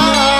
love.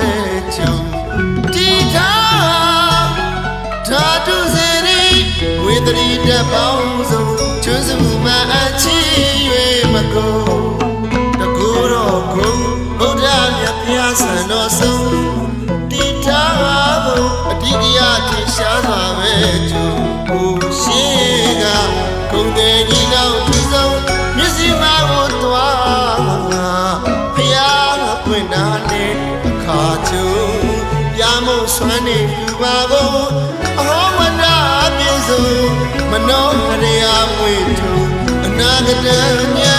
သရာမွားဖို့ထင်ရှားစွာပဲကြုံတီထားဓာတုစေရီဝေတရီတက်ပေါင်းစုံကျွန်းစုမှအချီ၍မကုန်တကူတော်ကိုဗုဒ္ဓမြတ်ဖျားဆန်တော်ဆုံးတီထားဖို့အတိအကျထင်ရှားစွာပဲ ဆွမ်းနေလူပါကုန်အဟောဝဒပြေစုံမနောရယာမွေထုအနာဂတမြ